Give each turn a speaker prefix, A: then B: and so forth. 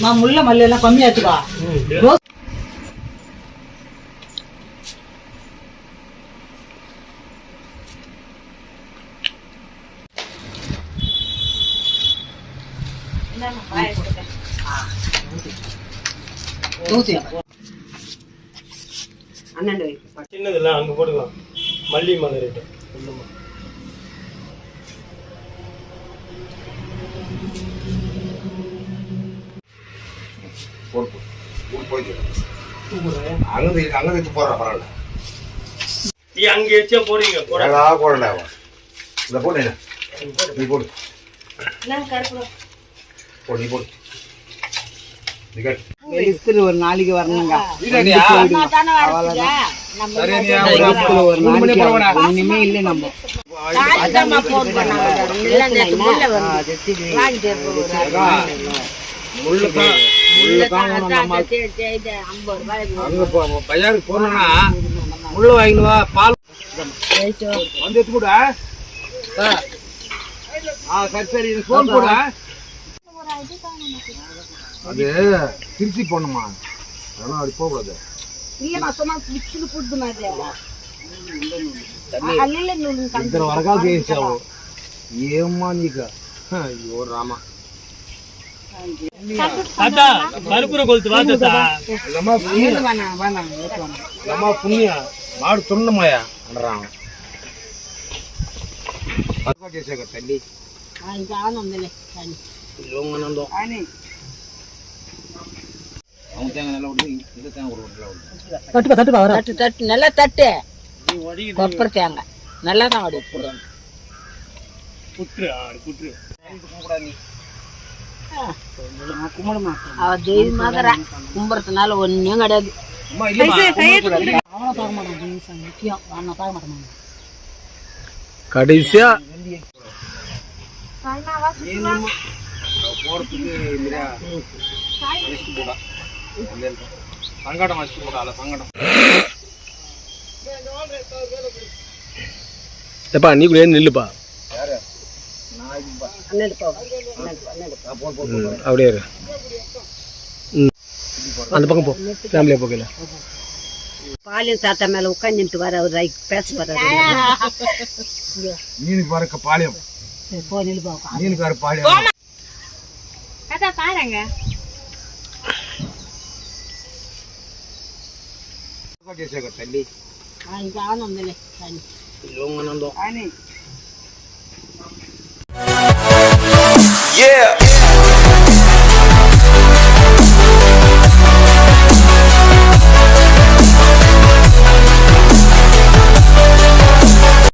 A: மா முள்ள மல்லி எல்லாம் கம்மியாச்சுப்பா. ரோஸ் ஊசி
B: அண்ணன் வை.
C: சின்னதுல அங்க போட்டுக்கலாம் மல்லி மலை
D: போடு. போடு, போயிட்டு அங்கே அங்கே வச்சு போடுறா பரவாயில்ல.
C: நீ அங்க போறீங்க? போட.
D: அழகா போடண்டா இந்த போடு நீ போடு. போடு நீ போடு. நீ கேட்டு
B: வெளிஸ்திரி ஒரு நாளைக்கு வரணுங்க. ஒண்ணுமே இல்லை நம்ம.
D: பஜாருக்கு போனோம்னா முள்ள வாங்கிடுவா பால் வந்து எடுத்து கூட சரி சரி ஃபோன் கூட அது திருச்சி போகணுமா? அதெல்லாம் அப்படி போகக்கூடாது. இல்லைம்மா சும்மா மிக்சியில் போட்டுமா அது இத்தனை வரகால்
C: கேஸ் ஏம்மா நீக்கா? ஐயோ ராமா. கருப்புற கொளுத்து வா தாத்தா
D: లమ్మా పుణ్య లమ్మా పుణ్య మాడు తున్నమాయా అనరా వరకా చేసాక తల్లి లోంగనందో அவன் தேங்காய் நல்லா விடுது இந்த தேங்காய் ஒரு நல்லா விடுது
A: தட்டுப்பா தட்டுப்பா வர
B: தட்டு தட்டு நல்லா தட்டு கொப்பரை தேங்காய் நல்லா தான் வடி போடுறோம்
C: புற்று ஆடு புற்று
B: தெய்வ மாதிரி கிடையாது.
D: கடைசியா? சங்கடம்
C: சங்கடம் நீ கூட நில்லுப்பா. அப்படியே இரு. அந்த பக்கம் போ. ஃபேமிலியாக போகல.
B: பாலியல் தாத்தா மேல உட்காந்துட்டு வர அவர் பேச வர்றாரு
D: மீனுக்கு
B: பாலியம்.
D: பாருங்க.